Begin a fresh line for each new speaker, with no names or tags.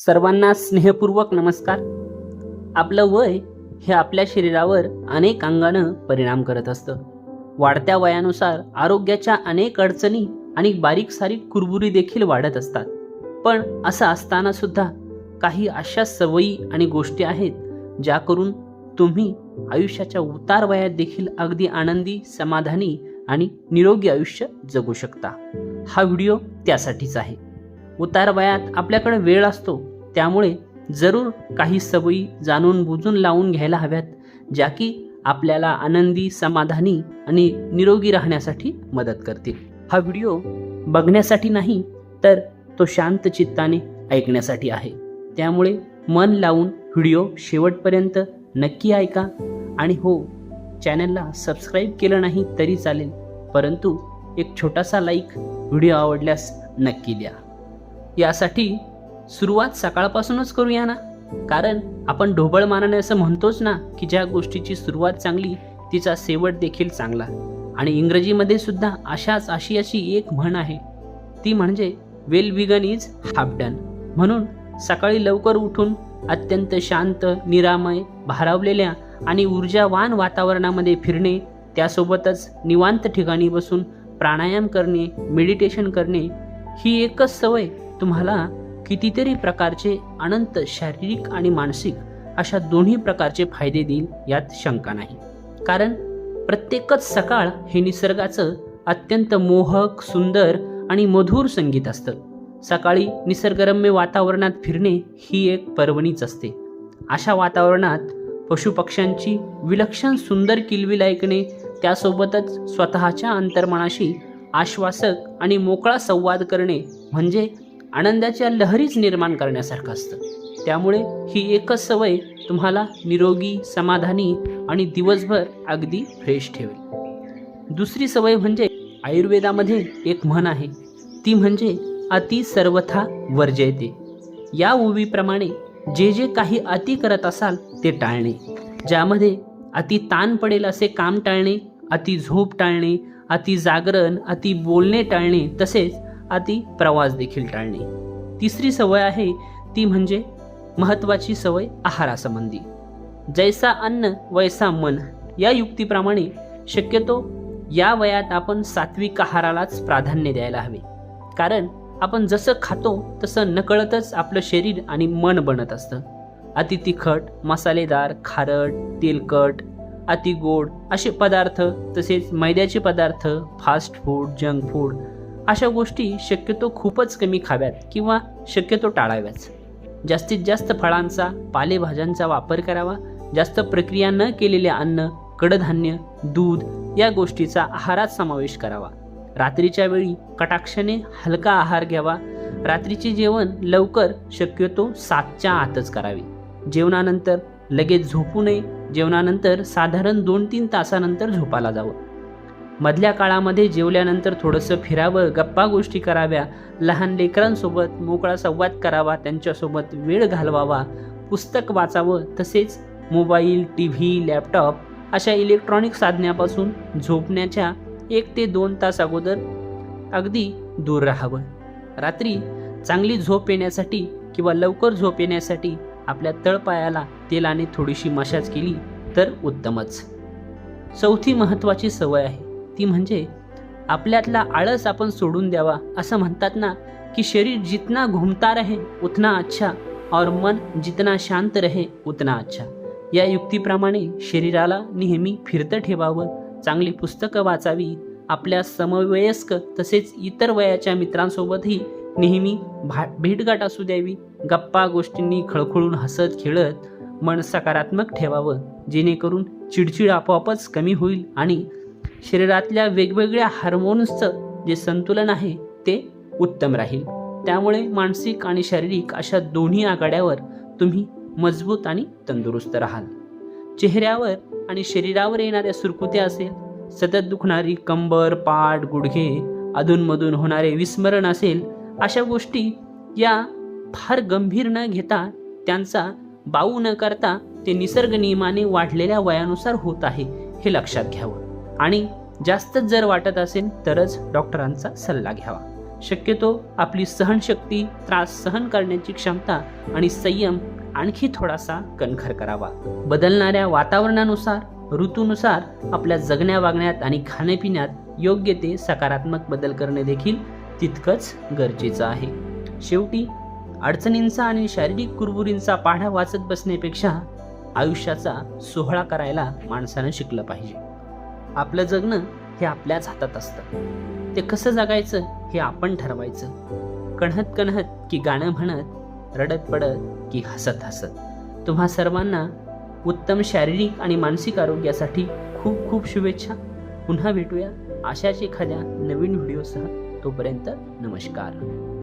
सर्वांना स्नेहपूर्वक नमस्कार. आपलं वय हे आपल्या शरीरावर अनेक अंगानं परिणाम करत असतं. वाढत्या वयानुसार आरोग्याच्या अनेक अडचणी आणि बारीक सारीक कुरबुरी देखील वाढत असतात. पण असं असताना सुद्धा काही अशा सवयी आणि गोष्टी आहेत ज्या करून तुम्ही आयुष्याच्या उतार वयात देखील अगदी आनंदी समाधानी आणि निरोगी आयुष्य जगू शकता. हा व्हिडिओ त्यासाठीच आहे. उतार वयात आपल्याकडे वेळ असतो त्यामुळे जरूर काही सवयी जाणून बुजून लावून घ्यायला हव्यात ज्या की आपल्याला आनंदी समाधानी आणि निरोगी राहण्यासाठी मदत करतील. हा व्हिडिओ बघण्यासाठी नाही तर तो शांत चित्ताने ऐकण्यासाठी आहे. त्यामुळे मन लावून व्हिडिओ शेवटपर्यंत नक्की ऐका आणि हो चॅनलला सबस्क्राईब केलं नाही तरी चालेल परंतु एक छोटासा लाईक व्हिडिओ आवडल्यास नक्की द्या. यासाठी सुरुवात सकाळपासूनच करूया ना? कारण आपण ढोबळ मानाने असं म्हणतोच ना की ज्या गोष्टीची सुरुवात चांगली तिचा शेवट देखील चांगला. आणि इंग्रजीमध्ये सुद्धा अशाच अशी अशी एक म्हण आहे. ती म्हणजे well begun is half done. म्हणून सकाळी लवकर उठून अत्यंत शांत निरामय भारावलेल्या आणि ऊर्जावान वातावरणामध्ये फिरणे त्यासोबतच निवांत ठिकाणी बसून प्राणायाम करणे मेडिटेशन करणे ही एकच सवय तुम्हाला कितीतरी प्रकारचे अनंत शारीरिक आणि मानसिक अशा दोन्ही प्रकारचे फायदे देईल यात शंका नाही. कारण प्रत्येकच सकाळ हे निसर्गाचं अत्यंत मोहक सुंदर आणि मधुर संगीत असतं. सकाळी निसर्गरम्य वातावरणात फिरणे ही एक पर्वणीच असते. अशा वातावरणात पशुपक्ष्यांची विलक्षण सुंदर किलबिल ऐकणे त्यासोबतच स्वतःच्या अंतर्मनाशी आश्वासक आणि मोकळा संवाद करणे म्हणजे आनंदाच्या लहरीच निर्माण करण्यासारखं असतं. त्यामुळे ही एकच सवय तुम्हाला निरोगी समाधानी आणि दिवसभर अगदी फ्रेश ठेवेल. दुसरी सवय म्हणजे आयुर्वेदामध्ये एक म्हण आहे. ती म्हणजे अति सर्वथा वर्जयते या ओवीप्रमाणे जे जे काही अति करत असाल ते टाळणे. ज्यामध्ये अति ताण पडेल असे काम टाळणे अति झोप टाळणे अति जागरण अति बोलणे टाळणे तसेच अति प्रवास देखील टाळणे. तिसरी सवय आहे ती म्हणजे महत्त्वाची सवय आहारासंबंधी. जैसा अन्न वैसा मन या युक्तीप्रमाणे शक्यतो या वयात आपण सात्विक आहारालाच प्राधान्य द्यायला हवे. कारण आपण जसं खातो तसं नकळतच आपलं शरीर आणि मन बनत असतं. अति तिखट मसालेदार खारट तेलकट अति गोड असे पदार्थ तसेच मैद्याचे पदार्थ फास्ट फूड जंक फूड अशा गोष्टी शक्यतो खूपच कमी खाव्यात किंवा शक्यतो टाळाव्याच. जास्तीत जास्त फळांचा पालेभाज्यांचा वापर करावा जास्त प्रक्रिया न केलेले अन्न कडधान्य दूध या गोष्टीचा आहारात समावेश करावा. रात्रीच्या वेळी कटाक्षाने हलका आहार घ्यावा. रात्रीचे जेवण लवकर शक्यतो सातच्या आतच करावे. जेवणानंतर लगेच झोपू नये. जेवणानंतर साधारण दोन तीन तासानंतर झोपायला जावं. मधल्या काळामध्ये जेवल्यानंतर थोडंसं फिरावं गप्पा गोष्टी कराव्या लहान लेकरांसोबत मोकळा संवाद करावा त्यांच्यासोबत वेळ घालवावा पुस्तक वाचावं तसेच मोबाईल टी व्ही लॅपटॉप अशा इलेक्ट्रॉनिक साधनापासून झोपण्याच्या एक ते दोन तास अगोदर अगदी दूर राहावं. रात्री चांगली झोप येण्यासाठी किंवा लवकर झोप येण्यासाठी आपल्या तळपायाला तेलाने थोडीशी मशाज केली तर उत्तमच. चौथी महत्त्वाची सवय आहे. ती म्हणजे आपल्यातला आळस आपण सोडून द्यावा असं म्हणतात ना की शरीर जितना घुमता रहे उतना अच्छा और मन जितना शांत रहे उतना अच्छा. या युक्तीप्रमाणे शरीराला नेहमी फिरतं ठेवावं चांगली पुस्तकं वाचावी आपल्या समवयस्क तसेच इतर वयाच्या मित्रांसोबतही नेहमी भा भेटगाठ असू द्यावी गप्पा गोष्टींनी खळखळून हसत खेळत मन सकारात्मक ठेवावं जेणेकरून चिडचिड आपोआपच कमी होईल आणि शरीरातल्या वेगवेगळ्या हार्मोन्सचं जे संतुलन आहे ते उत्तम राहील. त्यामुळे मानसिक आणि शारीरिक अशा दोन्ही आघाड्यावर तुम्ही मजबूत आणि तंदुरुस्त राहाल. चेहऱ्यावर आणि शरीरावर येणाऱ्या सुरकुत्या असेल सतत दुखणारी कंबर पाठ गुडघे अधूनमधून होणारे विस्मरण असेल अशा गोष्टी या फार गंभीर न घेता त्यांचा बाऊ न करता ते निसर्ग नियमाने वाढलेल्या वयानुसार होत आहे हे लक्षात घ्यावं. आणि जास्तच जर वाटत असेल तरच डॉक्टरांचा सल्ला घ्यावा. शक्यतो आपली सहनशक्ती त्रास सहन करण्याची क्षमता आणि संयम आणखी थोडासा कणखर करावा. बदलणाऱ्या वातावरणानुसार ऋतूनुसार आपल्या जगण्या वागण्यात आणि खाण्यापिण्यात योग्य ते सकारात्मक बदल करणे देखील तितकंच गरजेचं आहे. शेवटी अडचणींचा आणि शारीरिक कुरबुरींचा पाढा वाचत बसण्यापेक्षा आयुष्याचा सोहळा करायला माणसानं शिकलं पाहिजे. आपलं जगणं हे आपल्याच हातात असतं. ते कसं जगायचं हे आपण ठरवायचं. कणहत कणहत की गाणं म्हणत रडत पडत की हसत हसत. तुम्हा सर्वांना उत्तम शारीरिक आणि मानसिक आरोग्यासाठी खूप खूप शुभेच्छा. पुन्हा भेटूया अशाच एखाद्या नवीन व्हिडिओसह. तोपर्यंत नमस्कार.